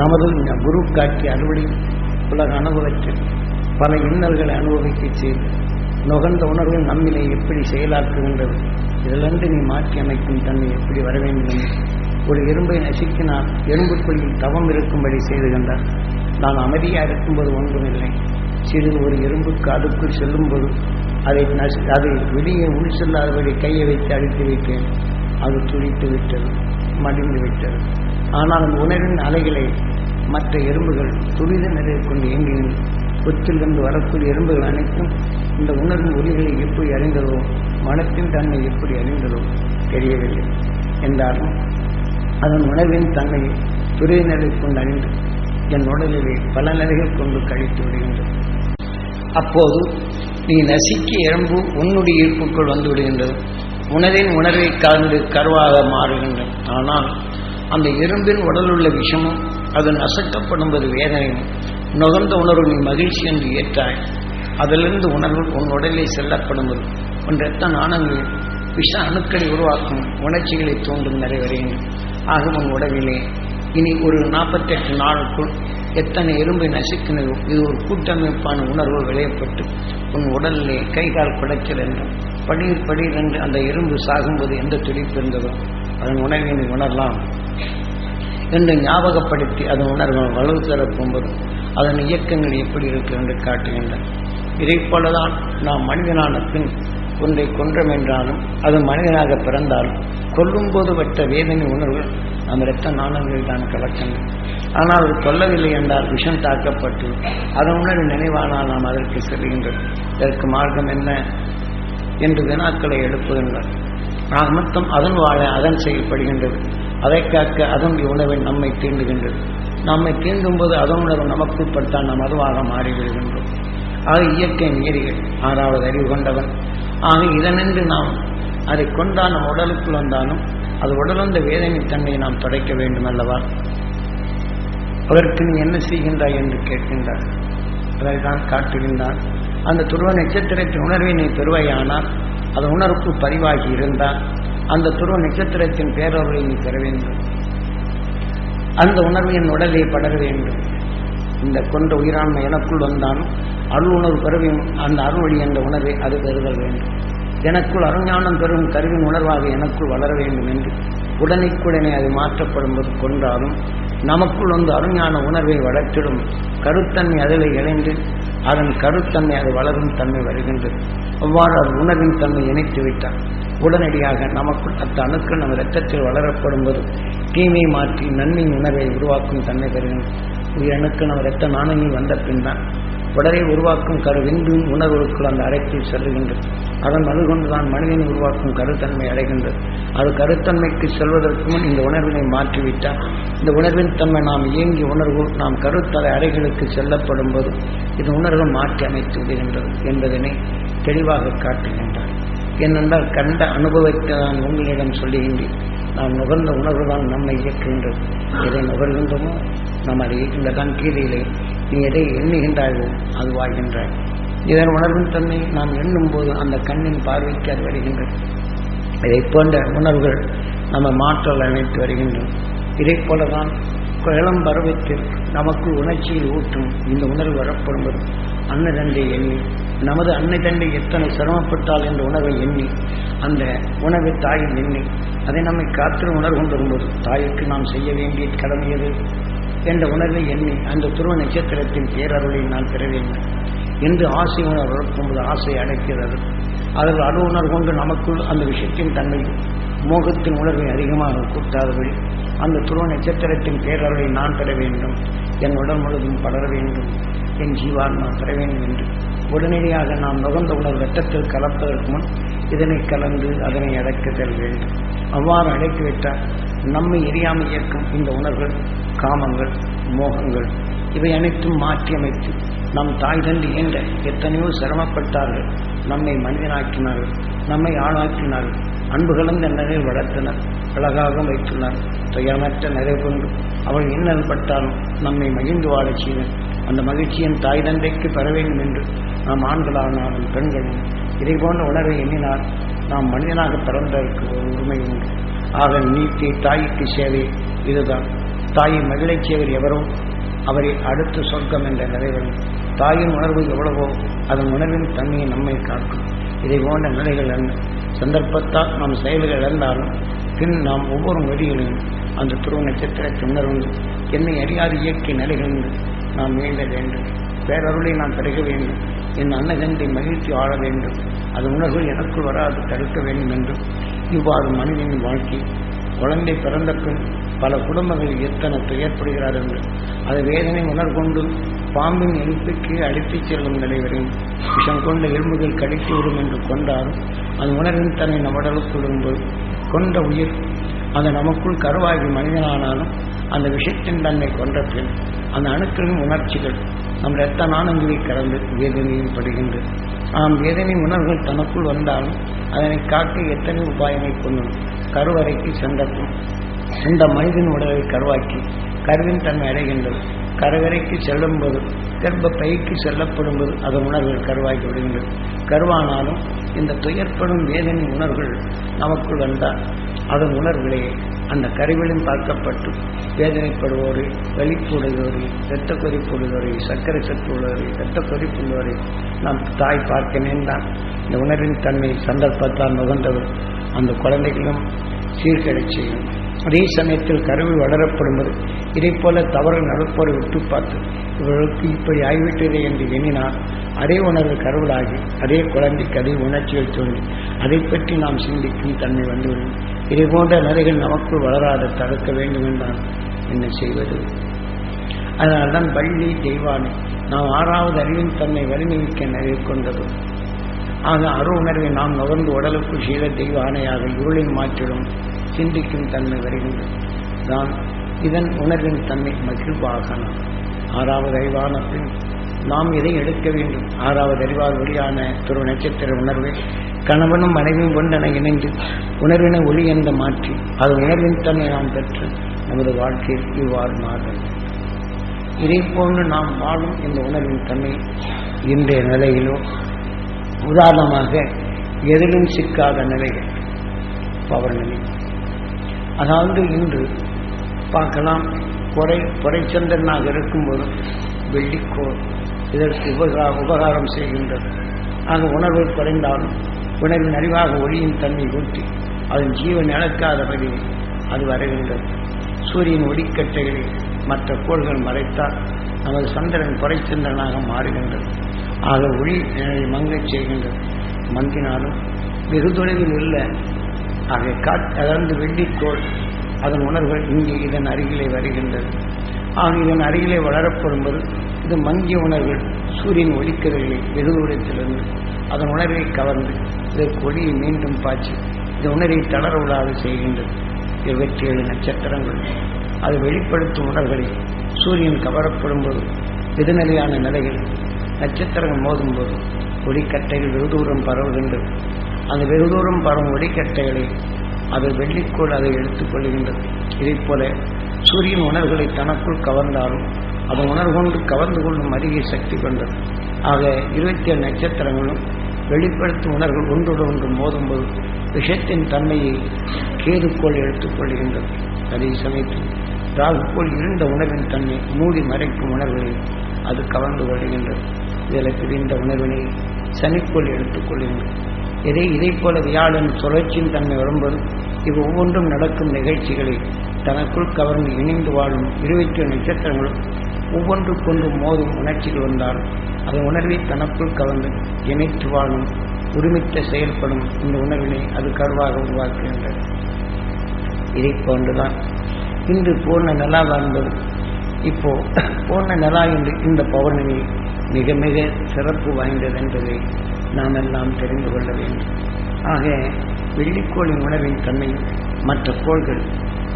நமது குரு காட்டி அறுவடை உலக அனுபவத்தில் பல இன்னல்களை அனுபவிக்க செய்து நுகர்ந்த உணர்வு நம்மிலே எப்படி செயலாக்குகின்றது இதிலிருந்து நீ மாற்றி அமைக்கும் தன்மை எப்படி வர வேண்டும் என்று. ஒரு எறும்பை நசுக்கினால் எறும்புக்குள்ளில் தவம் இருக்கும்படி செய்துகின்றார் நான் அமைதியாக இருக்கும்போது ஒன்றுமில்லை சிறிது ஒரு எறும்புக்கு அதுக்குள் செல்லும்போது அதை நசு அதை வெளியே உள் செல்லாதபடி கையை வைத்து அழித்து வைத்தேன் அது துடித்து விட்டது மடிந்து விட்டது. ஆனால் அந்த உணர்வின் அலைகளை மற்ற எறும்புகள் துரித நிலையை கொண்டு இயங்கின கொத்திலிருந்து வரக்கூடிய எறும்புகள் அனைத்தும் இந்த உணர்வின் ஒலிகளை எப்படி அறிந்ததோ மனத்தின் தன்மை எப்படி அறிந்ததோ தெரியவில்லை என்றாலும் அதன் உணர்வின் தன்மை துரித நிலை கொண்டு அறிந்து என் உடலிலே பல நிலைகள் கொண்டு கழித்து விடுகின்றது. அப்போது நீ நசிக்க எறும்பு உன்னுடைய ஈர்ப்புக்குள் வந்து விடுகின்றது. உணரின் உணர்வை கலந்து கருவாக மாறுகின்றது. ஆனால் அந்த இரும்பின் உடலுள்ள விஷமும் அது ஒரு வேதனையும் நுகர்ந்த உணர்வு நீ மகிழ்ச்சி என்று ஏற்றாய். அதிலிருந்து உணர்வு உன் உடலிலே செல்லப்படும்போது உன் ரத்த நாணங்கள் விஷ அணுக்களை உருவாக்கும் உணர்ச்சிகளை தூண்டும் நிறைவருகின்றன ஆக உன் உடலிலே இனி ஒரு நாற்பத்தெட்டு நாளுக்குள் எத்தனை எறும்பை நசுக்கினதோ இது ஒரு கூட்டமைப்பான உணர்வு விளையப்பட்டு உன் உடலிலே கை கால் குடைச்சல் என்றும் படீர் படீர் என்று அந்த எறும்பு சாகும்போது எந்த துடிப்பு இருந்ததோ அதன் உணர்வை நீ உணரலாம் என்று ஞாபகப்படுத்தி அதன் உணர்வு வலு தரப்பும்போது அதன் இயக்கங்கள் எப்படி இருக்கு என்று காட்டுகின்றன. இதைப் போலதான் நாம் மனிதனான பின் ஒன்றை கொன்றோம் என்றாலும் அது மனிதனாக பிறந்தாலும் கொல்லும்போது பெற்ற வேதனை உணர்வு நம் இரத்த நாணங்களில் தான் கலக்கின்றன. ஆனால் அது கொல்லவில்லை என்றால் விஷம் தாக்கப்பட்டு அதன் உணர்வு நினைவானால் நாம் அதற்கு செல்கின்றோம். இதற்கு மார்க்கம் என்ன? என்று வினாக்களை எழுப்புகின்றனர் ஆக மொத்தம் அதன் வாழ அதன் செயல்படுகின்றது. அதை காக்க அதன் உணவை நம்மை தீண்டுகின்றது. நம்மை தீண்டும் போது அதன் உணர்வு நமக்குள் நாம் அதுவாக மாறிவிடுகின்றோம். ஆக இயற்கை நீரிகள் ஆறாவது அறிவு கொண்டவன். ஆக இதனின்று நாம் அதை கொண்டால் நம் உடலுக்குள் வந்தாலும் அது உடலந்த வேதனை தன்மையை நாம் தொடக்க வேண்டும் அல்லவா? அதற்கு நீ என்ன செய்கின்றாய் என்று கேட்கின்றார். அதை தான் காட்டுகின்றான் அந்த துருவ நட்சத்திரத்தின் உணர்வை நீ பெறுவாயானால் அது உணர்வுக்கு பதிவாகி இருந்தால் அந்த துருவ நட்சத்திரத்தின் பேரவரை நீ பெற வேண்டும். அந்த உணர்வு என் உடலே படர வேண்டும். இந்த கொண்ட உயிராண்மை எனக்குள் வந்தாலும் அருள் உணர்வு பெறுவையும் அந்த அருள்வழி என்ற உணர்வை அது பெறுதல் வேண்டும். எனக்குள் அருஞானம் பெறும் கருவின் உணர்வாக எனக்குள் வளர வேண்டும் என்று உடனுக்குடனே அது மாற்றப்படும்போது கொண்டாலும் நமக்குள் வந்து அருஞான உணர்வை வளர்த்திடும். கருத்தன்மை அதில் இணைந்து அதன் கருத்தன்மை அது வளரும் தன்மை வருகின்றது. அவ்வாறு அது உணர்வின் தன்மை இணைத்து விட்டார். உடனடியாக நமக்குள் அந்த அணுக்கள் நம் இரத்தத்தில் வளரப்படும் போது தீமை மாற்றி நன்மையின் உணர்வை உருவாக்கும் தன்மை பெறுகின்றது உயிரணுக்கள் நம் இரத்த நாணயங்கள் வந்த பின் தான் உடலை உருவாக்கும் கரு விந்தும் உணர்வுக்குள் அந்த அறைக்குள் செல்லுகின்றது. அதன் அதுகொண்டுதான் மனிதனை உருவாக்கும் கருத்தன்மை அடைகின்றது. அது கருத்தன்மைக்கு செல்வதற்கு முன் இந்த உணர்வினை மாற்றிவிட்டால் இந்த உணர்வின் தன்மை நாம் இயங்கி உணர்வு நாம் கருத்தலை அறைகளுக்கு செல்லப்படும் போது இந்த உணர்வு மாற்றி அமைத்து விடுகின்றது என்பதனை தெளிவாக காட்டுகின்றார். ஏனென்றால் கண்ட அனுபவத்தை நான் உங்களிடம் சொல்லுகின்றேன். நாம் நுகர்ந்த உணர்வு தான் நம்மை இயக்குகின்றது. எதை நுகர்கின்றோமோ நாம் அதை இயக்கின்றதான் கீழே நீ எதை எண்ணுகின்றாயோ அதுவாகின்றாய் இதன் உணர்வின் தன்மை நாம் எண்ணும் போது அந்த கண்ணின் பார்வைக்கு அது வருகின்றது. இதை போன்ற உணர்வுகள் நம்ம மாற்றல் அணைத்து வருகின்றன. இதை போலதான் இளம் பருவத்தில் நமக்கு உணர்ச்சியில் ஊற்றும் இந்த உணர்வு வரப்படும்போது அன்னை தண்டை எண்ணி நமது அன்னை தண்டை எத்தனை சிரமப்பட்டால் என்ற உணர்வை எண்ணி அந்த உணவை தாயில் எண்ணி அதை நம்மை காற்று உணர்வு கொண்டு வரும்போது தாய்க்கு நாம் செய்ய வேண்டிய கடமையது என்ற உணர்வை எண்ணி அந்த துருவ நட்சத்திரத்தின் பேரருளை நான் பெற வேண்டும் என்று ஆசை உணர்வு வளர்க்கும்போது ஆசை அடைக்கிறது. அதில் அணு உணர்வு கொண்டு நமக்குள் அந்த விஷயத்தின் தன்மை மோகத்தின் உணர்வை அதிகமாக கூட்டாதபடி அந்த துருவ நட்சத்திரத்தின் பேரருளை நான் பெற வேண்டும் என் உடல் முழுதும் படர வேண்டும். என் ஜீவாத்மா பெற வேண்டும் என்று. உடனடியாக நாம் நுகர்ந்த உணர்வு வெட்டத்தில் கலப்பதற்கு முன் இதனை கலந்து அதனை அடக்குதல் வேண்டும். அவ்வாறு அடைத்துவிட்டால் நம்மை எரியாமல் இயக்கும் இந்த உணர்வுகள் காமங்கள் மோகங்கள் இவை அனைத்தும் மாற்றியமைத்து நம் தாய் தந்தி இயன்ற எத்தனையோ சிரமப்பட்டார்கள். நம்மை மனிதனாக்கினார்கள் நம்மை ஆளாக்கினார்கள் அன்பு கலந்த நிலையில் வளர்த்தனர் அழகாக வைத்துள்ளார் துயரமற்ற நிறைவு கொண்டு அவள் இன்னல் பட்டாலும் நம்மை மகிழ்ந்து வாழச் செய்தனர் அந்த மகிழ்ச்சியின் தாய் தந்தைக்கு பெற வேண்டும் என்று நாம் ஆண்களானாலும் பெண்களும் இதை போன்ற உணர்வை எண்ணினால் நாம் மனிதனாக பிறந்ததற்கு ஒரு உரிமை உண்டு. ஆக நீட்டி தாய்க்கு சேவை இதுதான். தாயை மகிழச் செய்வர் எவரோ அவரை அடுத்து சொர்க்கம் என்ற நிலைவரும் தாயின் உணர்வு எவ்வளவோ அதன் உணர்வின் தன்மையை நம்மை காக்கும். இதை போன்ற நிலைகள் அல்ல சந்தர்ப்பத்தால் நாம் செயல்கள் இழந்தாலும் பின் நாம் ஒவ்வொரு வழிகளிலும் அந்த துருவ நட்சத்திரத்தை உணர்ந்து என்னை அறியாத இயற்கை நிலைகளில் நாம் மீள வேண்டும். பேரருளை நாம் பெருக வேண்டும். என் அன்னகந்தை மகிழ்ச்சி ஆள வேண்டும். அது உணர்வு எனக்குள் வராது தடுக்க வேண்டும் என்றும் இவ்வாறு மனிதனின் வாழ்க்கை குழந்தை பிறந்த பின் பல குடும்பங்கள் எத்தனை பெயர்படுகிறார்கள் என்று. அது வேதனை உணர்கொண்டு பாம்பின் எழுத்துக்கு அடித்துச் செல்லும் நிலை வரையும் விஷம் கொண்ட எலும்புகள் கடித்து விடும் என்று கொண்டாலும் அது உணர்வின் தன்னை நம்மடலுக்கு விடும்போது கொண்ட உயிர். அது நமக்குள் கருவாகி மனிதனானாலும் அந்த விஷயத்தின் தன்னை கொண்ட பின் அந்த அணுக்களின் உணர்ச்சிகள் நம் ரத்த நாணங்களை கலந்து வேதனையும் படுகின்றது. ஆம் வேதனை உணர்வுகள் தனக்குள் வந்தாலும் அதனை காக்க எத்தனை உபாயமை கொண்டு கருவறைக்கு சென்றக்கும் இந்த மனிதன் உடலை கருவாக்கி கருவின் தன்மை அடைகின்றது. கருவறைக்கு செல்லும்போது கர்ப்ப பைக்கு செல்லப்படும்போது அதன் உணர்வுகள் கருவாக்கி விடுகின்றது. கருவானாலும் இந்த துயர்ப்படும் வேதனை உணர்வுகள் நமக்குள் வந்தால் அதன் உணர்வுகளே அந்த கருவிலும் பார்க்கப்பட்டு வேதனைப்படுவோரை வெளிப்புடுவோரை இரத்த கொதிப்புடுவோரை சர்க்கரை சத்து உள்ளவரை இரத்த கொதிப்புள்ளவரை நாம் தாய் பார்க்க தான் இந்த உணர்வின் தன்மை சந்தர்ப்பத்தால் நுகர்ந்தவர். அந்த குழந்தைகளும் சீர்கடை செய்யும். அதே சமயத்தில் கருவி வளரப்படும்போது இதை போல தவறு நடப்போரை விட்டு பார்த்து இவர்களுக்கு இப்படி ஆகிவிட்டது என்று எண்ணினால் அதே உணர்வு கருவலாகி அதே குழந்தைக்கு அதே உணர்ச்சிகள் தோன்றி அதை பற்றி நாம் சிந்திக்கும் தன்மை வந்துவிடும். இதை போன்ற நிலைகள் நமக்குள் வளராத தடுக்க வேண்டும் என்றால் என்ன செய்வது? அதனால்தான் பள்ளி தெய்வானை நாம் ஆறாவது அறிவின் தன்னை வலிமைமிக்க நிலை கொண்டது. ஆக அரு உணர்வை நாம் நுகர்ந்து உடலுக்கு சீல தெய்வ ஆணையாக இருளின் மாற்றிடும். சிந்திக்கும் தன்மை வருகின்றது தான் இதன் உணர்வின் தன்மை மகிழ்வாக ஆறாவது அறிவானத்தில் நாம் இதை எடுக்க வேண்டும்? ஆறாவது அறிவால் ஒளியான துரு நட்சத்திர உணர்வை கணவனும் மனைவியும் கொண்டன இணைந்து உணர்வின ஒளி என்ற மாற்றி அது உணர்வின் தன்மை நாம் பெற்று நமது வாழ்க்கையில் இவ்வாறு மாறும் இதை போன்று நாம் வாழும் இந்த உணர்வின் தன்மை இன்றைய நிலையிலோ உதாரணமாக எதிலும் சிக்காத நிலைகள். பௌர்ணமி அதாவது இன்று பார்க்கலாம் குறை குறைச்சந்திரனாக இருக்கும்போது வெள்ளிக்கோள் இதற்கு உபகா உபகாரம் செய்கின்றது. ஆக உணர்வு குறைந்தாலும் உணர்வின் அறிவாக ஒளியின் தன்மை ஊட்டி அதன் ஜீவன் இழக்காதபடி அது வருகின்றது. சூரியன் ஒளிக்கட்டைகளை மற்ற கோள்கள் மறைத்தால் நமது சந்திரன் குறைச்சந்திரனாக மாறுகின்றது. ஆக ஒளி மங்கச் செய்கின்றது. மங்கினாலும் வெகு தொலைவில் இல்லை ஆக காட் அதாவது வெள்ளிக்கோள். அதன் உணர்வுகள் இங்கே இதன் அருகிலே வருகின்றது. ஆக இதன் அருகிலே வளரப்படும்போது இது மங்கிய உணர்வுகள். சூரியன் ஒளிக்கதிர்களை வெகுதூரத்திலிருந்து அதன் உணர்வை கவர்ந்து இதற்கு ஒளியை மீண்டும் பாய்ச்சி இந்த உணர்வை தளர விடாது செய்கின்றது. இருபத்தி ஏழு நட்சத்திரங்கள். அது வெளிப்படுத்தும் உணர்வுகளை சூரியன் கவரப்படும் போது எதிர்நிலையான நிலைகள் நட்சத்திரங்கள் மோதும்போது ஒளிக்கட்டைகள் வெகு தூரம் பரவுகின்றது. அந்த வெகு தூரம் பரவும் ஒளிக்கட்டைகளை அது வெள்ளிக்கோள் அதை எடுத்துக் கொள்கின்றது. இதைப் போல சூரியன் உணர்வுகளை தனக்குள் கவர்ந்தாலும் அதன் உணர்வு கொண்டு கவர்ந்து கொள்ளும் அருகே சக்தி கொண்டது. ஆக இருபத்தி ஏழு நட்சத்திரங்களும் வெளிப்படுத்தும் உணர்வுகள் ஒன்றோடு ஒன்று மோதும்போது விஷத்தின் தன்மையை கேதுக்கோள் எடுத்துக் கொள்கின்றது. அதே சமயத்தில் ராகுக்கோள் இருந்த உணர்வின் தன்மை மூடி மறைக்கும் உணர்வுகளை அது கவர்ந்து கொள்கின்றது. இதில் பிரிந்த உணர்வினை சனிக்கோள் எடுத்துக் எதை இதை போல வியாழன் சுழற்சியின் தன்மை வரும்போது இவ் ஒவ்வொன்றும் நடக்கும் நிகழ்ச்சிகளில் தனக்குள் கவர்ந்து இணைந்து வாழும் இருபத்தி நட்சத்திரங்களும் ஒவ்வொன்றுக்கொன்று மோதும் உணர்ச்சிகள் வந்தால் அதன் உணர்வை தனக்குள் கவர்ந்து இணைத்து வாழும் ஒருமித்த செயல்படும் இந்த உணர்வினை அது கருவாக உருவாக்குகின்றது. இதை போன்றுதான் இன்று பூர்ண நிலா வாழ்ந்தது இப்போ பூர்ண நிலா என்று இந்த பௌர்ணமி மிக மிக சிறப்பு வாய்ந்தது என்பதை நாம் எல்லாம் தெரிந்து கொள்ள வேண்டும். ஆக வெள்ளிக்கோளின் உணவின் தன்மை மற்ற கோள்கள்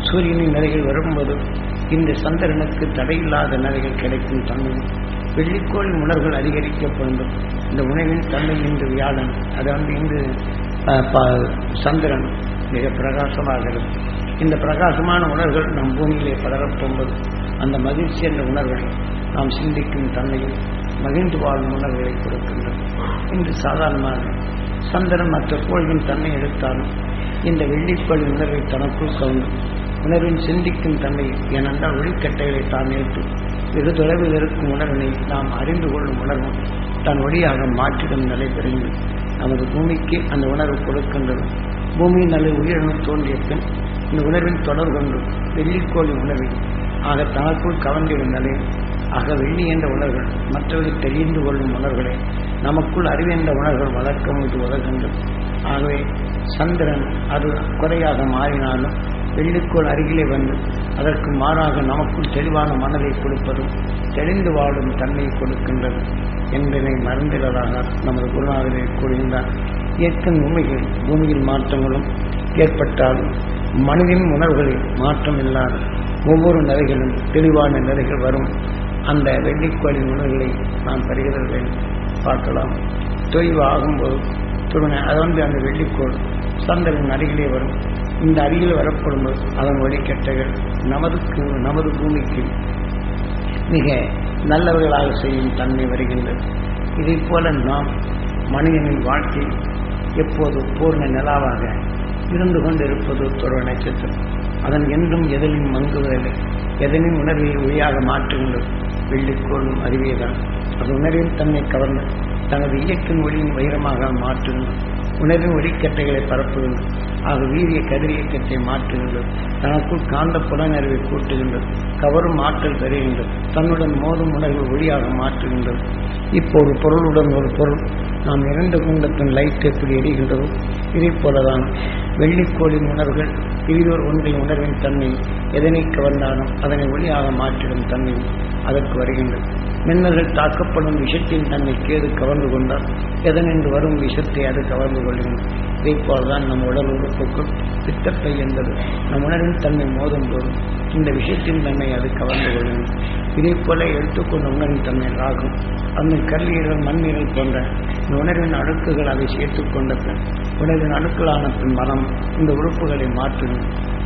சூரியனின் நிலைகள் வரும்போது இந்த சந்திரனுக்கு தடையில்லாத நிலைகள் கிடைக்கும் தன்மையும் வெள்ளிக்கோளின் உணர்வுகள் அதிகரிக்கப்படும். இந்த உணவின் தன்மை இன்று வியாழன் அதாவது இன்று சந்திரன் மிக பிரகாசமாகிறது இந்த பிரகாசமான உணர்வுகள் நம் பூமியிலே படரப்போம்போது அந்த மகிழ்ச்சி என்ற உணர்வுகள் நாம் சிந்திக்கும் தன்மையில் மகிழ்ந்து வாழும் உணர்வுகளை கொடுக்கின்றது இன்று சாதாரணமாக சந்திரன் மற்ற கோள்களின் தன்மை எடுத்தாலும் இந்த வெள்ளிக்கோளின் உணர்வை தனக்குள் கவனும் உணர்வின் சிந்திக்கும் தன்மை ஏனென்றால் ஒளிக்கட்டைகளை தான் ஏற்று வெகு தொலைவில் இருக்கும் உணர்வினை நாம் அறிந்து கொள்ளும் உணர்வும் தன் வழியாக மாற்றிடும் நிலை பெறுகிறது. நமது பூமிக்கு அந்த உணர்வு கொடுக்கின்றது. பூமியின் நல்ல உயிரினம் தோன்றிய பின் இந்த உணர்வின் தொடர் கொண்டு வெள்ளிக்கோழி உணர்வில் ஆக தனக்குள் கவர்ந்திடும் நிலையில் ஆக வெள்ளி என்ற உணர்வுகள் மற்றவர்கள் தெரிந்து கொள்ளும் உணர்வுகளை நமக்குள் அறிவென்ற உணர்வுகள் வளர்க்க இது உலகங்கள் ஆகவே சந்திரன் அது குறையாக மாறினாலும் வெள்ளிக்கோள் அருகிலே வந்து அதற்கு மாறாக நமக்குள் தெளிவான மனதை கொடுப்பதும் தெளிந்து வாழும் தன்மையை கொடுக்கின்றது என்பதை மறந்திடதாக நமது குருநாதரை கூறியிருந்தார் இயற்கை உண்மைகள் பூமியில் மாற்றங்களும் ஏற்பட்டாலும் மனிதன் உணர்வுகளில் மாற்றம் இல்லாத ஒவ்வொரு நிலைகளும் தெளிவான நிலைகள் வரும். அந்த வெள்ளிக்கோழி உணவுகளை நாம் பெறுகிறவர்கள் பார்க்கலாம். தொய்வு ஆகும்போது துருவனை அது வந்து அந்த வெள்ளிக்கோள் சந்திரன் அருகிலே வரும். இந்த அருகில் வரப்படும்போது அதன் வழிகட்டைகள் நமதுக்கு நமது பூமிக்கு மிக நல்லவர்களாக செய்யும் தன்மை வருகின்றது. இதை போல நாம் மனிதனின் வாழ்க்கை எப்போது பூர்ண நிலாவாக இருந்து கொண்டிருப்பது துருவ நட்சத்திரம். அதன் என்றும் எதனையும் மங்குவதில்லை எதனையும் உணர்வை ஒளியாக மாற்றுகின்றது. வெள்ளிக்கோளும் அறிவேதான் அது உணர்வின் தன்னை கவர்ந்து தனது இயக்கின் ஒளியின் வைரமாக மாற்றுங்கள். உணர்வின் ஒளிக்கட்டைகளை பரப்புகின்றது ஆக வீரிய கதிரியக்கத்தை மாற்றுகின்றது தனக்குள் காந்த புலனறிவை கூட்டுகின்றது கவரும் ஆற்றல் பெறுகின்றது தன்னுடன் மோதும் உணர்வு ஒளியாக மாற்றுகின்றது இப்போ ஒரு பொருளுடன் ஒரு பொருள். நாம் இரண்டு குண்டத்தின் லைட் எப்படி எரிகின்றதோ இதை போலதான். வெள்ளிக்கோளின் உணர்வுகள் பிரிதோர் ஒன்றின் உணர்வின் தன்மை. எதனை கவர்ந்தாலும் அதனை ஒளியாக மாற்றிடும் தன்மை. அதற்கு வருகின்றது மின்னர்கள் தாக்கப்படும் விஷத்தின் தன்மை கேடு கவர்ந்து கொண்டால் எதனென்று வரும் விஷத்தை அது கவர்ந்து கொள்கின்றது இதை போலதான் நம் உடல் உறுப்புக்கும் பித்தப்பை என்பது நம் உணரின் தன்மை மோதும் போது இந்த விஷயத்தின் தன்மை அது கவர்ந்து கொள்கின்றது இதே போல எடுத்துக்கொண்ட உணரின் தன்மை ஆகும் அந்த கல்லீரல் மண்ணீரல் போன்ற இந்த உணர்வின் அழுக்குகள் அதை சேர்த்துக் கொண்ட பின் உணர்வின் அணுக்களான பின் மனம் இந்த உறுப்புகளை மாற்றும்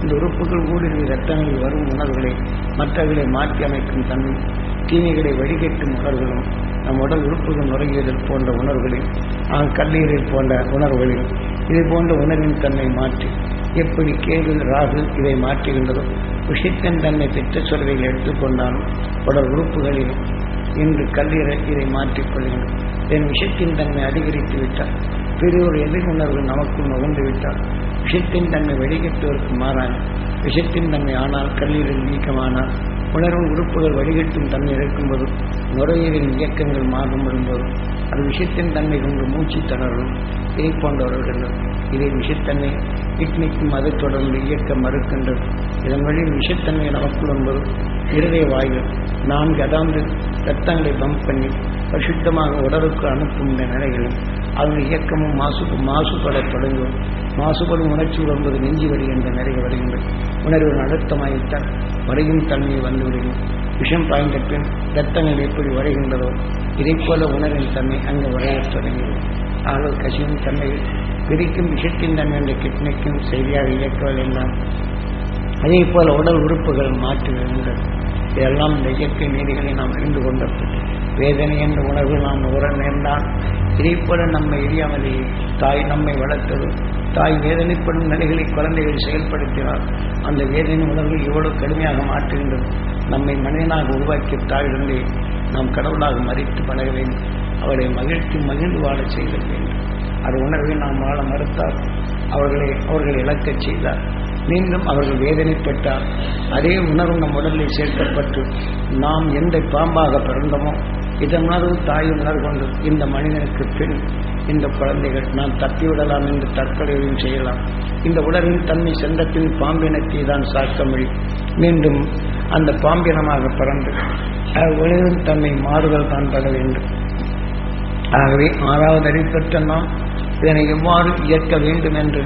இந்த உறுப்புகள் ஊடுருவி ரத்தங்களில் வரும் உணர்வுகளை மற்றவர்களை மாற்றி அமைக்கும் தன்மை தீமைகளை வடிகட்டும் உணர்வுகளும் நம் உடல் உறுப்புகள் நுரையீரல் போன்ற உணர்வுகளில் கல்லீரல் போன்ற உணர்வுகளில் இது போன்ற உணர்வின் தன்மை மாற்றி எப்படி கேது ராகு இதை மாற்றுகின்றதோ விஷயத்தின் தன்மை பெற்ற சொல்வைகள் எடுத்துக்கொண்டாலும் உடல் உறுப்புகளில் இன்று கல்லீரல் இதை மாற்றிக் கொள்கின்றன என் விஷயத்தின் தன்மை அதிகரித்து விட்டால் பெரியோர் எதிர் உணர்வு நமக்குள் நுகர்ந்து விட்டால் விஷயத்தின் தன்மை வடிகட்டுவதற்கு மாறாக விஷயத்தின் தன்மை ஆனால் கல்லீரல் நீக்கமானால் உணர்வு உறுப்புகள் வடிகட்டும் தன்மை இருக்கும்போது நுரையீரலின் இயக்கங்கள் மாறும் வரும்போது அது விஷயத்தின் தன்மை கொண்டு மூச்சு தளரும் இதை போன்றவர்கள் இதை விஷத்தன்மை கிட்னிக்கும் அது தொடர்ந்து இயக்க மறுக்கின்றது இதன் வழி விஷத்தன்மை நமக்குள் என்பது இருதய வாயு. நான்கு அதாவது ரத்தங்களை பம்ப் பண்ணி பரிசுத்தமாக உடலுக்கு அனுப்பும் இந்த நிலைகளும் அவங்க இயக்கமும் மாசு மாசுபட தொடங்கும். மாசுபடும் உணர்ச்சி வரும்போது நெஞ்சி வழி என்ற நிலை வருகின்றது. உணர்வு அழுத்தமாயிட்டால் வரையும் தன்மை வந்து விஷம் பாய்ந்த பின் ரத்தங்கள் எப்படி வரைகின்றதோ இதை போல உணர்வின் தன்மை அங்கு வரையத் தொடங்கியது ஆக கசியும் தன்மையில் பிரிக்கும் விஷத்தின் தன்மை என்ற கிட்னிக்கும் செய்தியாக இயக்கவில்லை எல்லாம் அதே போல உடல் உறுப்புகள் மாற்றி வருகின்றன இதெல்லாம் இந்த இயற்கை நீதிகளை நாம் அறிந்து கொண்டோம். வேதனை என்ற உணர்வு நாம் உற நேர்ந்தால் இதே போல நம்மை எரியாமலே தாய் நம்மை வளர்த்தது. தாய் வேதனைப்படும் நிலைகளை குழந்தைகள் செயல்படுத்தினார் அந்த வேதனை உணர்வு எவ்வளவு கடுமையாக மாற்றுகின்றது. நம்மை மனிதனாக உருவாக்கிய தாயிலிருந்தே நாம் கடவுளாக மறித்து பழக வேண்டும் அவரை மகிழ்ச்சி மகிழ்ந்து வாழச் செய்தல் வேண்டும். அது உணர்வை நாம் வாழ மறுத்தார் அவர்களை அவர்களை இழக்கச் செய்தார். மீண்டும் அவர்கள் வேதனைப்பட்டார். அதே உணர்வு நம் உடலில் சேர்க்கப்பட்டு நாம் எந்த பாம்பாக பிறந்தோமோ இதன் உணர்வு தாய் உணர்வு கொண்டு இந்த மனிதனுக்கு பின் இந்த குழந்தைகள் நாம் தப்பிவிடலாம் என்று தற்கொலையும் செய்யலாம். இந்த உடலின் தன்மை சென்றத்தின் பாம்பினத்தை தான் சாக்கமொழி மீண்டும் அந்த பாம்பினமாக பிறந்து உலகின் தன்மை மாறுதல் தான் பெற வேண்டும். ஆகவே ஆறாவது பெற்ற நாம் இதனை எவ்வாறு இயக்க வேண்டும் என்று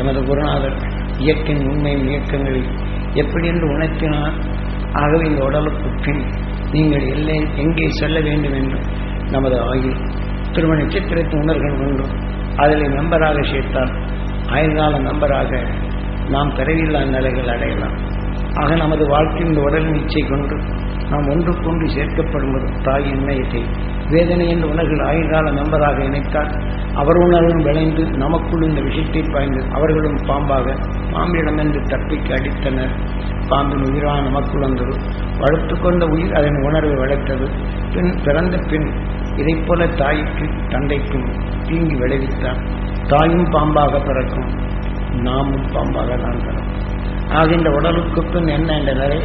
எமது குருநாதர் இயற்கையின் உண்மையும் இயக்கங்களில் எப்படி என்று உணர்த்தினார் ஆகவே இந்த உடலுக்கு பின் நீங்கள் எல்லை எங்கே செல்ல வேண்டும் என்று நமது ஆயுள் திருமண நட்சத்திரத்தின் உணர்கள் கொண்டும் அதில் மெம்பராக சேர்த்தால் ஆயுள்கால மெம்பராக நாம் பிறவில்லா நிலைகள் அடையலாம். ஆக நமது வாழ்க்கையின் இந்த உடல் நீச்சை கொண்டு நாம் ஒன்றுக்கொன்று சேர்க்கப்படும்போது தாய் இணையத்தை வேதனை என்று உணர்கள் ஆயுள்கால நம்பராக இணைத்தால் அவர் உணர்வும் விளைந்து நமக்குள் இந்த விஷயத்தை பாய்ந்து அவர்களும் பாம்பாக பாம்பிடம் என்று தப்பிக்கு அடித்தனர். பாம்பின் உயிரான நமக்குள் வந்தது. வளர்த்து கொண்ட உயிர் அதன் உணர்வை வளர்த்தது. பின் பிறந்த பின் இதைப்போல தாய்க்கு தந்தைக்கும் தீங்கி விளைவித்தார். தாயும் பாம்பாக பிறக்கும். நாமும் பாம்பாக தான் பிறக்கும் ஆக இந்த உடலுக்கு பின் என்ன என்ற நிலை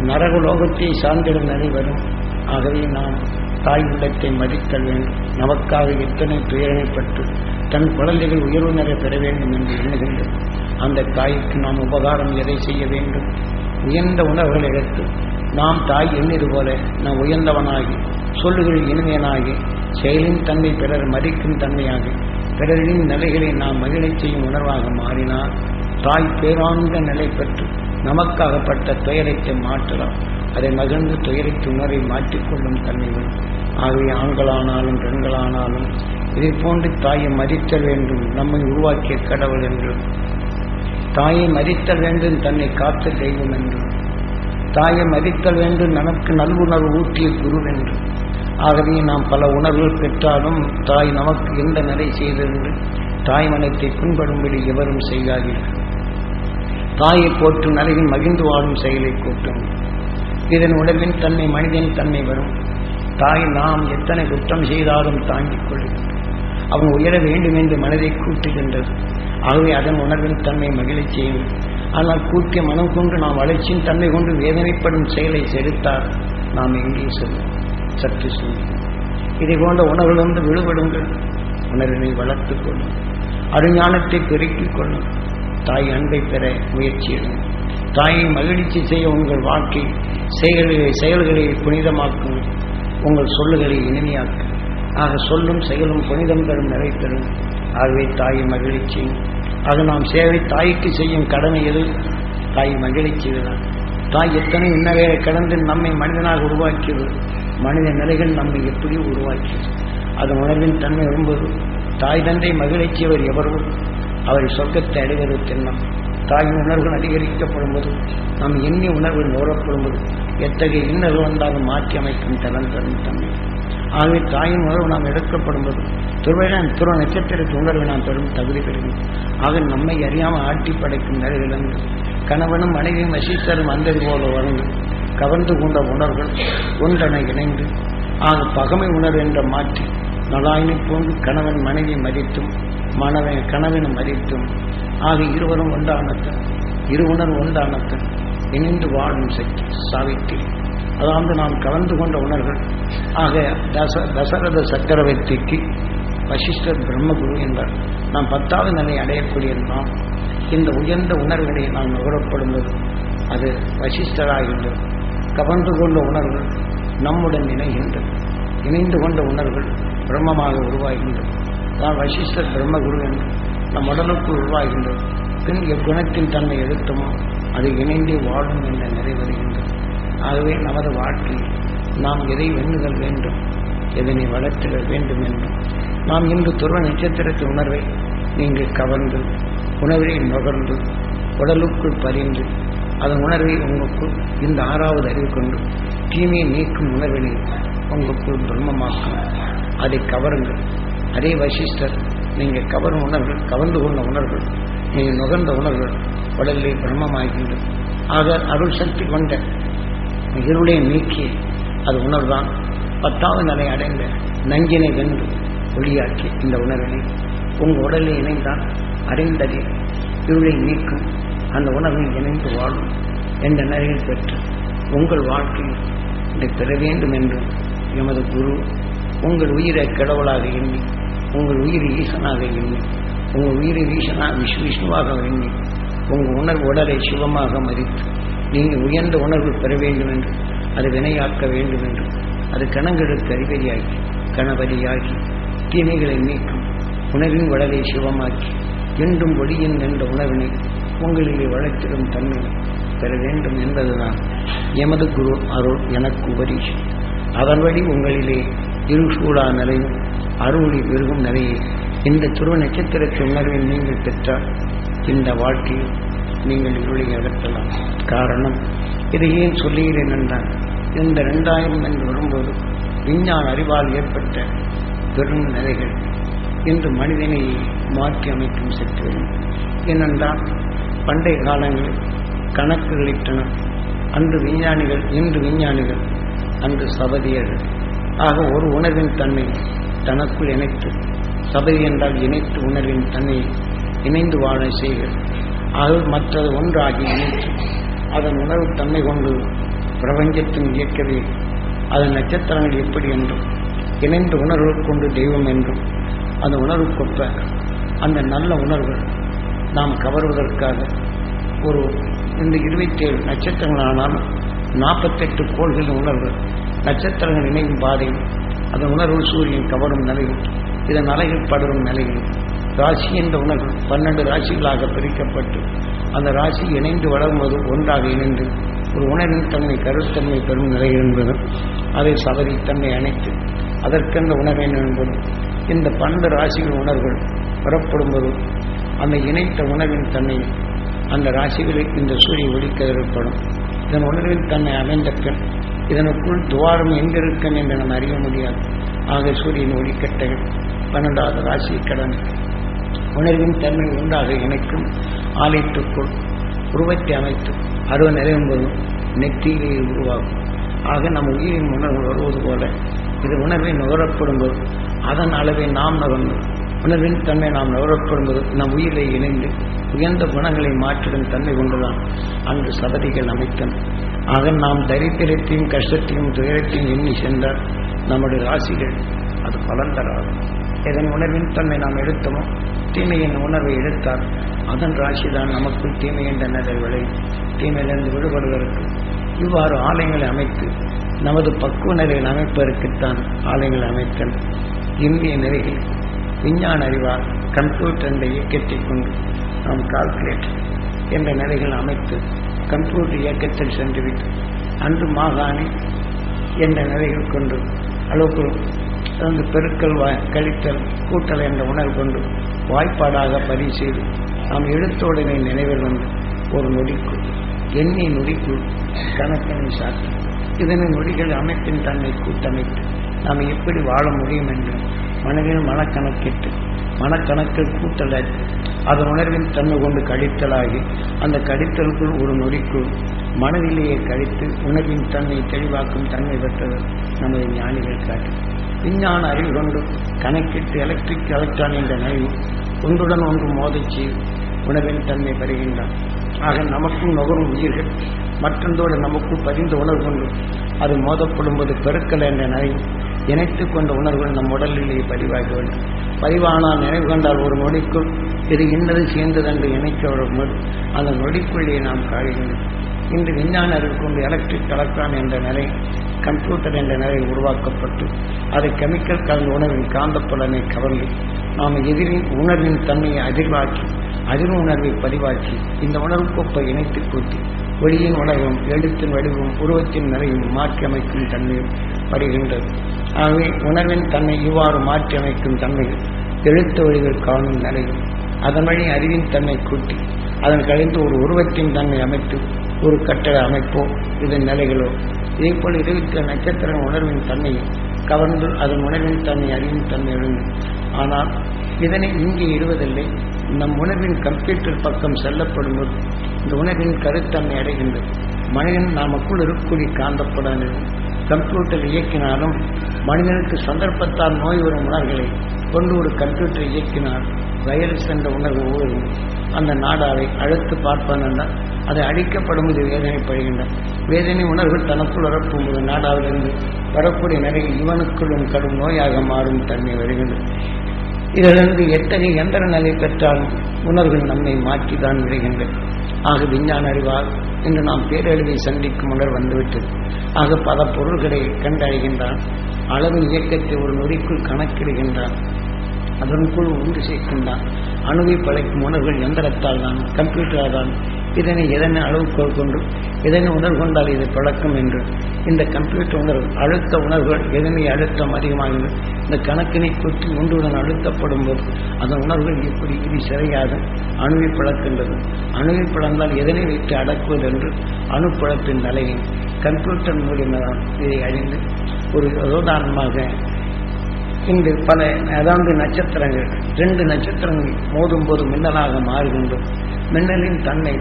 நரகுலோகத்தை சார்ந்திடும் நிலை வரும். ஆகவே நாம் தாய் உள்ளத்தை மதித்தல் வேண்டும். நமக்காக எத்தனை துயரணைப்பட்டு தன் குழந்தைகள் உயர்வு நிறை பெற வேண்டும் என்று எண்ணுகின்றது அந்த தாய்க்கு நாம் உபகாரம் எதை செய்ய வேண்டும்? உயர்ந்த உணர்வுகளை எடுத்து நாம் தாய் எண்ணிது போல நாம் உயர்ந்தவனாகி சொல்லுகளில் இனிமையனாகி செயலின் தன்மை பிறர் மதிக்கும் தன்மையாகி பிறரின் நிலைகளை நாம் மகிழச் செய்யும் உணர்வாக மாறினால் தாய் பேராண்ட நிலை பெற்று நமக்காகப்பட்ட துயரத்தை மாற்றலாம். அதை மகிழ்ந்து துயரத்து உணரை மாற்றிக்கொள்ளும் தன்மைகள் ஆகவே ஆண்களானாலும் பெண்களானாலும் இதை போன்று தாயை மதித்தல் வேண்டும் நம்மை உருவாக்கிய கடவுள் என்றும் தாயை மதித்தல் வேண்டும் தன்னை காத்த தெய்வம் என்று. தாயை மதித்தல் வேண்டும் நமக்கு நல்லுணர்வு ஊட்டிய குரு என்று. ஆகவே நாம் பல உணர்வுகள் பெற்றாலும் தாய் நமக்கு எந்த நிலை செய்திருந்து தாய் மனத்தை புண்படும்படி எவரும் செய்யாதீர்கள். தாயை போற்றும் நிலையில் மகிழ்ந்து வாழும் செயலை கூட்டும். இதன் உடம்பின் தன்மை மனிதன் தன்மை வரும். தாய் நாம் எத்தனை குற்றம் செய்தாலும் தாங்கிக் கொள்ளும். அவன் உயர வேண்டும் என்று மனதை கூட்டுகின்றது. ஆகவே அதன் உணர்வின் தன்மை மகிழச் செய்யும். ஆனால் கூட்டிய மனம் கொண்டு நாம் வளர்ச்சியின் தன்மை கொண்டு வேதனைப்படும் செயலை செலுத்தால் நாம் எங்கே செல்வோம். சற்று சொல்லுவோம் இதை போன்ற உணர்விலிருந்து விடுபடுங்கள். உணர்வினை வளர்த்துக் கொள்ளும். அருஞானத்தை பெருக்கிக் கொள்ளும். தாய் அன்பை பெற முயற்சியிடும் தாயை மகிழ்ச்சி செய்ய உங்கள் வாழ்க்கை செயல்களை செயல்களை புனிதமாக்கும். உங்கள் சொல்லுகளை இனிமையாக்கும் ஆக சொல்லும் செயலும் புனிதம் பெறும் நிறை பெறும் ஆகவே தாயை மகிழ்ச்சி. ஆக நாம் சேவை தாய்க்கு செய்யும் கடமை எது? தாய் மகிழ்ச்சி தான். தாய் எத்தனை இன்னவேளை கடந்து நம்மை மனிதனாக உருவாக்கியது? மனித நிலைகள் நம்மை எப்படி உருவாக்கியது? அது உணர்வின் தன்மை வரும்போது தாய் தந்தை மகிழ்ச்சியவர் எவரோ அவரை சொர்க்கத்தை அடைவது தென்னம் தாயின் உணர்வுகள் அதிகரிக்கப்படும் போது நம் எண்ணி உணர்வுகள் நோரப்படும் போது எத்தகைய இன்னல்கள் வந்தாலும் மாற்றி அமைக்கும் திறன் தரும் தன்மை. ஆகவே தாயின் உணர்வு நாம் எடுக்கப்படும் போது துருவையில துருவ நட்சத்திரத்து உணர்வை நாம் பெறும் தகுதி பெறும் ஆக நம்மை அறியாமல் ஆட்டி படைக்கும் நிலையிலிருந்து கணவனும் மனைவியும் வசித்தரும் வந்தது போல வளர்ந்து கவர்ந்து கொண்ட உணர்வுகள் ஒன்றனை இணைந்து ஆக பகமை உணர்வு என்ற மாற்றி நலாயினை போன்று கணவன் மனைவி மதித்தும் மனவன் கனவினும் அறித்தும் ஆக இருவரும் ஒன்றானத்தன் இரு உணர்வு ஒன்றானத்தன் இணைந்து வாழும் சக்தி சாவித்திரி. அதாவது நாம் கலந்து கொண்ட உணர்கள் ஆக தச தசரத சக்கரவர்த்திக்கு வசிஷ்டர் பிரம்மகுரு என்றார் நாம் பத்தாவது நிலை அடையக்கூடிய நாம். இந்த உயர்ந்த உணர்வுகளை நாம் நுகரப்படும்போது அது வசிஷ்டராகின்றது கவர்ந்து கொண்ட உணர்வுகள் நம்முடன் இணைகின்றது இணைந்து கொண்ட உணர்வுகள் பிரம்மமாக உருவாகின்றது தான் வசிஷ்டர் பிரம்மகுரு என்று நம் உடலுக்குள் உருவாகின்றது பின் எக்குணத்தின் தன்மை எழுத்துமோ அது இணைந்து வாழும் என்ற நிறைவருகின்றது ஆகவே நமது வாழ்க்கையில் நாம் எதை வெண்ணுதல் வேண்டும் எதனை வளர்த்திட வேண்டும் என்றும் நாம் இன்று துருவ நட்சத்திரத்து உணர்வை நீங்கள் கவர்ந்து உணர்வை நுகர்ந்து உடலுக்குள் பறிந்து அதன் உணர்வை உங்களுக்குள் இந்த ஆறாவது அறிவு கொண்டு தீமையை நீக்கும் உணர்வினை உங்களுக்குள் பிரம்மமாக்கும். அதை கவருங்கள். அதே வசிஷ்டர் நீங்கள் கவரும் உணர்வுகள் கவர்ந்து கொண்ட உணர்வுகள் நீங்கள் நுகர்ந்த உணர்வுகள் உடலிலே பிரம்மமாகின்றது. ஆக அருள் சக்தி கொண்ட இருளை நீக்கி அது உணர்தான். பத்தாவது நிலை அடைந்த நஞ்சினை வென்று ஒளியாக்கி இந்த உணர்வினை உங்கள் உடலில் இணைந்தால் அடைந்ததே இருளை நீக்கும். அந்த உணர்வை இணைந்து வாழும் என்ற நிலையில் பெற்று உங்கள் வாழ்க்கையில் இதை பெற வேண்டும் என்று எமது குரு உங்கள் உயிரை கடவுளாக எண்ணி உங்கள் உயிர் ஈசனாக எண்ணி உங்கள் உயிர் ஈசனா விஷ்ணு விஷ்ணுவாக எண்ணி உங்கள் உணர்வு உடலை சிவமாக மதித்து நீங்கள் உயர்ந்த உணர்வு பெற வேண்டும் என்று அது வினையாக்க வேண்டும் என்று அது கணங்களுக்கு அறிவதியாகி கணபதியாகி தீமைகளை நீக்கும் உணவின் உடலை சிவமாக்கி என்றும் ஒளியின் என்ற உணவினை உங்களிலே வளர்த்திடும் தன்மை பெற வேண்டும் என்பதுதான் எமது குரு அருள் எனக்கு உபதேசம். அதன் வழி உங்களிலே இருசூழா நிலையும் அருளி பெருகும் நிலையை இந்த துருவ நட்சத்திரத்தை உணர்வை நீங்கள் பெற்றால் இந்த வாழ்க்கையில் நீங்கள் இருளை அகற்றலாம். காரணம் இதை ஏன் சொல்லுகிறேன் என்றால் இந்த ரெண்டாயிரம் என்று வரும்போது விஞ்ஞான அறிவால் ஏற்பட்ட பெரும் நிலைகள் இன்று மனிதனை மாற்றி அமைக்கும் சக்தி. ஏனென்றால் பண்டைய காலங்களில் கணக்குகளிட்டன அன்று விஞ்ஞானிகள் இன்று விஞ்ஞானிகள் அன்று சபதியர்கள். ஆக ஒரு உணர்வின் தன்மை தனக்குள் இணைத்து சபை என்றால் இணைத்து உணர்வின் தன்னை இணைந்து வாழ செய்கிறது அது மற்றது ஒன்றாகி இணைத்து அதன் உணர்வு தன்மை கொண்டு பிரபஞ்சத்தின் இயக்கவே அதன் நட்சத்திரங்கள் எப்படி என்றும் இணைந்த உணர்வு கொண்டு தெய்வம் என்றும் அந்த உணர்வுக்கொப்ப அந்த நல்ல உணர்வுகள் நாம் கவருவதற்காக ஒரு இந்த இருபத்தேழு நட்சத்திரங்களானாலும் நாற்பத்தெட்டு கோள்களின் உணர்வு நட்சத்திரங்கள் இணையும் பாதையில் அதன் உணர்வு சூரியன் கவரும் நிலையில் இதன் அலைகள் படரும் நிலையில் ராசி என்ற உணர்வு பன்னெண்டு ராசிகளாக பிரிக்கப்பட்டு அந்த ராசி இணைந்து வளரும்போது ஒன்றாக இணைந்து ஒரு உணர்வின் தன்மை கருத்தன்மை பெறும் நிலை என்பது அதை சபரி தன்மை அணைத்து அதற்கென்ற உணர்வு என்பது. இந்த பன்னெண்டு ராசிகள் உணர்வுகள் பெறப்படும்போது அந்த இணைத்த உணர்வின் தன்மை அந்த ராசிகளில் இந்த சூரிய ஏற்படும். இதன் உணர்வின் தன்னை அமைந்த பின் இதனுக்குள் துவாரம் எங்கிருக்கும் என்று நாம் அறிய முடியாது. ஆக சூரியன் ஒளிக்கட்டைகள் பன்னெண்டாவது ராசி கடன். உணர்வின் தன்மை உண்டாக இணைக்கும் ஆலயத்துக்குள் உருவத்தை அமைத்து அருவ நிலையும் போதும் நெற்றியிலே உருவாகும். ஆக நம் உயிரின் உணர்வு வருவது போல இது உணர்வை நுகரப்படும் போது அதன் அளவை நாம் நகர்ந்து உணர்வின் தன்மை நாம் நுகரப்படும் போது நம் உயிரை இணைந்து உயர்ந்த குணங்களை மாற்றிடும் தன்மை கொண்டுதான் அன்று சபதிகள் அமைத்தன. ஆக நாம் தரித்திரத்தையும் கஷ்டத்தையும் துயரத்தையும் எண்ணி சென்றால் நம்முடைய ராசிகள் அது பலன் தராது எதன் உணர்வின் தன்மை நாம் எடுத்தோமோ தீமையின் உணர்வை எடுத்தால் அதன் ராசி தான் நமக்குள் தீமை என்ற நிலை விளையும். தீமையிலிருந்து விடுபடுவதற்கு இவ்வாறு ஆலயங்களை அமைத்து நமது பக்குவ நிலையில் அமைப்பதற்குத்தான் ஆலயங்களை அமைத்தல். இந்திய நிலையில் விஞ்ஞான அறிவால் கம்ப்யூட்டர் என்ற இயக்கத்தை கொண்டு நாம் கால்குலேட் என்ற நிலைகள் அமைத்து கம்ப்யூட்டர் இயக்கத்தில் சென்றுவிட்டு அன்று மாகாணி என்ற நிலைகள் கொண்டு அளவுக்கு அந்த பெருக்கல் வா கழித்தல் கூட்டல் என்ற உணர்வு கொண்டு வாய்ப்பாடாக பதிவு செய்து நாம் எழுத்தோடனை நினைவில் வந்து ஒரு நொடிக்குள் எண்ணெய் நொடிக்குள் கணக்கனை சாத்தி இதனை நொடிகள் அமைப்பின் தன்னை கூட்டமைத்து நாம் எப்படி வாழ முடியும் என்று மனதில் மனக்கணக்கிட்டு மனக்கணக்கில் கூட்டலை அதன் உணர்வின் தன்மை கொண்டு கழித்தலாகி அந்த கழித்தலுக்குள் ஒரு நொடிக்குள் மனதிலேயே கழித்து உணர்வின் தன்மை தெளிவாக்கும் தன்மை பெற்றது நமது ஞானிகள் காட்டு விஞ்ஞான அறிவு கொண்டு கணக்கிட்டு எலக்ட்ரிக் எலக்ட்ரான் என்ற நிலையில் ஒன்றுடன் ஒன்று மோதிச்சு உணவின் தன்மை பெறுகின்றான். ஆக நமக்கும் நுகரும் உயிர்கள் மற்றொன்றோடு நமக்குள் பதிந்த உணர்வு கொண்டு அது மோதப்படும் போது பெருக்கல் என்ற நிலை இணைத்துக் கொண்ட உணர்வுகள் நம் உடலிலேயே பதிவாக வேண்டும் பதிவானால் நினைவு கண்டால் ஒரு நொடிக்குள் இது இன்னது சேர்ந்தது என்று இணைக்க அந்த நொடிக்குள்ளே நாம் காடுகின்றோம் இன்று விஞ்ஞான கொண்டு எலக்ட்ரிக் எலக்ட்ரான் என்ற நிலை கம்ப்யூட்டர் என்ற நிலை உருவாக்கப்பட்டு அதை கெமிக்கல் கலந்த உணர்வின் காந்தப்புலனை கவர்ந்து நாம் எதிரின் உணர்வின் தன்மையை அதிர்வாக்கி அதிர்வு உணர்வை பதிவாக்கி இந்த உணர்வு கோப்பை இணைத்து கூட்டி ஒளியின் உணர்வும் எழுத்தின் வடிவும் உருவத்தின் நிலையும் மாற்றி அமைக்கும் தன்மையும் வருகின்றது ஆகவே உணர்வின் தன்மை இவ்வாறு மாற்றியமைக்கும் தன்மைகள் எழுத்து வழிகள் காணும் நிலையும் அதன் வழி அறிவின் தன்மை கூட்டி அதன் கழிந்து ஒரு உருவத்தின் தன்மை அமைத்து ஒரு கட்டட அமைப்போ இதன் நிலைகளோ. இதே போல் இருபத்தி நட்சத்திர உணர்வின் தன்மையை கவர்ந்து அதன் உணர்வின் தன்மை அறிவின் தன்மை எழுந்து. ஆனால் இதனை இங்கே இடுவதில்லை. நம் உணர்வின் கம்ப்யூட்டர் பக்கம் செல்லப்படும்போது இந்த உணர்வின் கருத்தன்மை அடைகின்றது. மனிதன் நமக்குள் இருக்கக்கூடிய காந்தப்படாமல் கம்ப்யூட்டர் இயக்கினாலும் மனிதனுக்கு சந்தர்ப்பத்தால் நோய் வரும் உணர்களை கொண்டு ஒரு கம்ப்யூட்டர் இயக்கினால் வைரஸ் என்ற உணர்வு ஊழும் அந்த நாடாவை அழுத்து பார்ப்பான் என்றால் அது அழிக்கப்படும் இது வேதனைப்படுகின்றன வேதனை உணர்வு தனக்குள் வரப்பும். ஒரு நாடாவிலிருந்து வரக்கூடிய நிறைய இவனுக்குள்ளும் கடும் நோயாக மாறும் தன்மை வருகின்றது இதிலிருந்து எத்தனை எந்திர நிலை பெற்றாலும் உணர்வுகள் நம்மை மாற்றிதான் விடுகின்றன. ஆக விஞ்ஞான அறிவால் இன்று நாம் பேரழிவை சந்திக்கும் உணர் வந்துவிட்டது. ஆக பல பொருள்களை கண்டறிகின்றான். அளவு இயக்கத்தை ஒரு நொடிக்குள் கணக்கிடுகின்றான். அதனுக்குள் ஒன்று சேர்க்கின்றான். அணுவை படைக்கும் உணர்வுகள் எந்திரத்தால் தான் கம்ப்யூட்டரால் தான். இதனை எதனை அளவுகோல் கொண்டு எதனை உணர்வு கொண்டால் இது பழக்கம் என்று. இந்த கம்ப்யூட்டர் உணர்வு அழுத்த உணர்வுகள் எதனை அழுத்தம் அதிகமாகிறது இந்த கணக்கினை குத்தி ஒன்றுடன் அழுத்தப்படும் போது அந்த உணர்வுகள் எப்படி இது சிறையாக அணுவை பழக்கின்றது? அணுவை பழந்தால் எதனை வைத்து அடக்குவது என்று அணுப்பழத்தின் நிலையை கம்ப்யூட்டர் மூலியமாக இதை அறிந்து ஒரு உதாரணமாக இன்று பல அதாவது நட்சத்திரங்கள் ரெண்டு நட்சத்திரங்கள் மோதும் போது மின்னலாக மாறுகின்றது. மின்னலின் தன்மை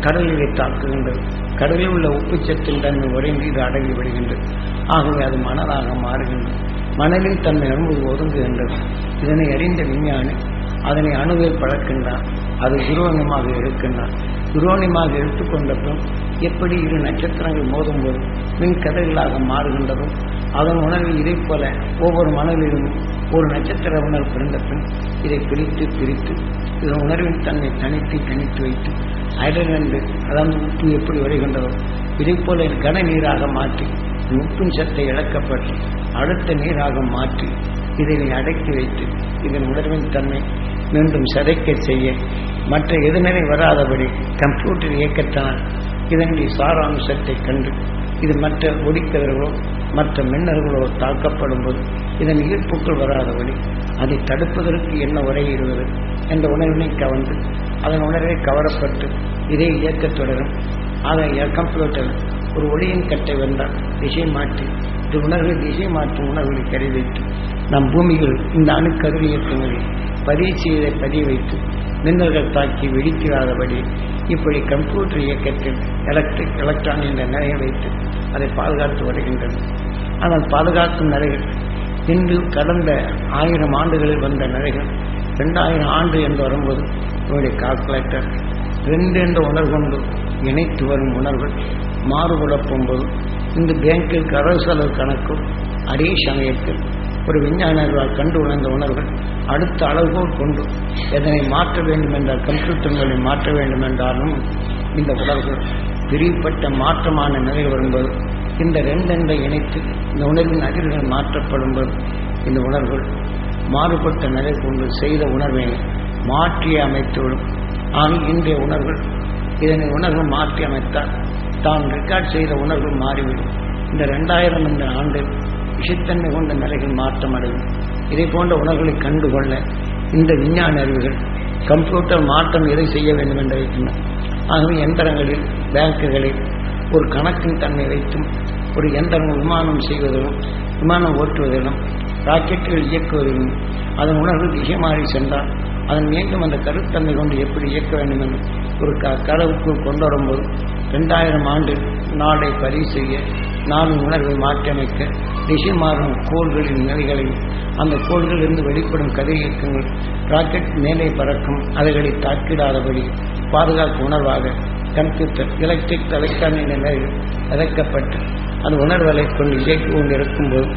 கடலிலே தாக்குகின்றது. கடலில் உள்ள உப்புச்சத்தின் தன்மை உறைந்து இது அடங்கி விடுகின்றது. ஆகவே அது மணலாக மாறுகின்றது. மணலின் தன்மை அணு ஒதுங்குகின்றது. இதனை அறிந்த விஞ்ஞானி அதனை அணுவில் பழக்கின்றான் அது குரோனியமாக இருக்கின்றான் குரோனியமாக எடுத்துக்கொண்ட பின் எப்படி இரு நட்சத்திரங்கள் மோதும் போது மின் கதைகளாக மாறுகின்றதும் அதன் உணர்வில் இதை போல ஒவ்வொரு மனதிலும் ஒரு நட்சத்திர உணர்வு பிறந்த பின் இதை பிரித்து பிரித்து இதன் உணர்வின் தன்னை தனித்து தனித்து வைத்து ஹைட்ரஜன் அதாவது உப்பு எப்படி வருகின்றதோ இதை போல கன நீராக மாற்றி உப்பின் சத்தை இழக்கப்பட்டு அடுத்த நீராக மாற்றி இதனை அடக்கி வைத்து இதன் உணர்வின் தன்மை மீண்டும் சதைக்க செய்ய மற்ற எதிர்நிலை வராதபடி கம்ப்யூட்டர் இயக்கத்தினால் இதனுடைய சாராம்சத்தை கண்டு இது மற்ற ஒடிக்கவர்களோ மற்ற மின்னர்களோ தாக்கப்படும் போது இதன் ஈர்ப்புக்குள் வராதபடி அதை தடுப்பதற்கு என்ன உரையிடுவது என்ற உணர்வினை கவர்ந்து அதன் உணர்வை கவரப்பட்டு இதே இயக்கத் தொடரும். அதை கம்ப்யூட்டர் ஒரு ஒளியின் கட்டை வந்தால் திசை மாற்றி. இது உணர்வு திசை மாற்றும் உணர்வுகளை கறி வைத்து நம் பூமியில் இந்த அணுக்கதிர் இயக்கங்களில் பதிவு செய்ததை பதிய வைத்து மின்னல்கள் தாக்கி வெடித்திராதபடி இப்படி கம்ப்யூட்டர் இயக்கத்தில் எலக்ட்ரிக் எலக்ட்ரான் என்ற நிலையை வைத்து அதை பாதுகாத்து வருகின்றன. ஆனால் பாதுகாக்கும் நிலைகள் இன்று கடந்த ஆயிரம் ஆண்டுகளில் வந்த நிலைகள் ரெண்டாயிரம் ஆண்டு என்று வரும்போது இவருடைய கால்குலேட்டர் ரெண்டு என்ற உணர்வு கொண்டு இணைத்து வரும் உணர்வுகள் மாறுபடப்போகும்போது இந்த பேங்கில் கரவு செலவு கணக்கும் அதே சமயத்தில் ஒரு விஞ்ஞானிகளால் கண்டு உணர்ந்த உணர்வுகள் அடுத்த அளவுகோல் கொண்டு எதனை மாற்ற வேண்டும் என்றால் கம்ப்யூட்டர்களை மாற்ற வேண்டும் என்றாலும் இந்த உணர்வுகள் பிரிப்பட்ட மாற்றமான நிலை வரும்போது இந்த ரெண்டெண்டை இணைத்து இந்த உணர்வின் அதிர்வுகள் மாற்றப்படும் போது இந்த உணர்வுகள் மாறுபட்ட நிலை கொண்டு செய்த உணர்வை மாற்றி அமைத்துவிடும். ஆனால் இன்றைய உணர்வுகள் இதனை உணர்வு மாற்றி அமைத்தால் தான் ரெக்கார்ட் செய்த உணர்வு மாறிவிடும். இந்த ரெண்டாயிரம் இந்த ஆண்டில் விஷத்தன்மை கொண்ட நிலைகள் மாற்றம் அடையும். இதை போன்ற உணர்வுகளை கண்டுகொள்ள இந்த விஞ்ஞான அறிவுகள் கம்ப்யூட்டர் மாற்றம் எதை செய்ய வேண்டும் என்று வைக்கின்றன. ஆகவே எந்திரங்களில் பேங்குகளில் ஒரு கணக்கின் தன்மை வைத்தும் ஒரு எந்திரம் விமானம் செய்வதிலும் விமானம் ஓட்டுவதிலும் ராக்கெட்டுகள் இயக்குவதிலும் அதன் உணர்வு திசை மாறி சென்றால் அதன் மீண்டும் அந்த கருத்தன்மை கொண்டு எப்படி இயக்க வேண்டும் என்று ஒரு க கடவுக்குள் கொண்டு வரும்போது ரெண்டாயிரம் ஆண்டு நாளை பதிவு செய்ய நாளின் உணர்வை மாற்றியமைக்க திசை மாறும் கோள்களின் நிலைகளையும் அந்த கோள்களிலிருந்து வெளிப்படும் கதை இயக்கங்கள் ராக்கெட் மேலே பறக்கும் அவைகளை தாக்கிடாதபடி பாதுகாப்பு உணர்வாக கம்ப்யூட்டர் எலக்ட்ரிக் எலக்ட்ரானிக் நிலையில் விதைக்கப்பட்டு அது உணர்வலை கொண்டு இயக்கி கொண்டு இருக்கும்போது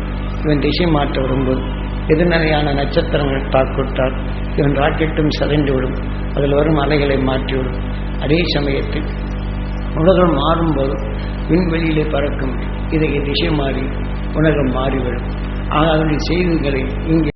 இவன் திசை மாற்ற வரும்போது எதிர்நிலையான நட்சத்திரங்கள் தாக்குட்டால் இவன் ராக்கெட்டும் சதைந்துவிடும். அதில் வரும் அலைகளை மாற்றிவிடும். அதே சமயத்தில் உலகம் மாறும்போது விண்வெளியிலே பறக்கும் இதை திசை மாறி உலகம் மாறிவிடும். ஆக அதனுடைய செய்திகளை இங்கே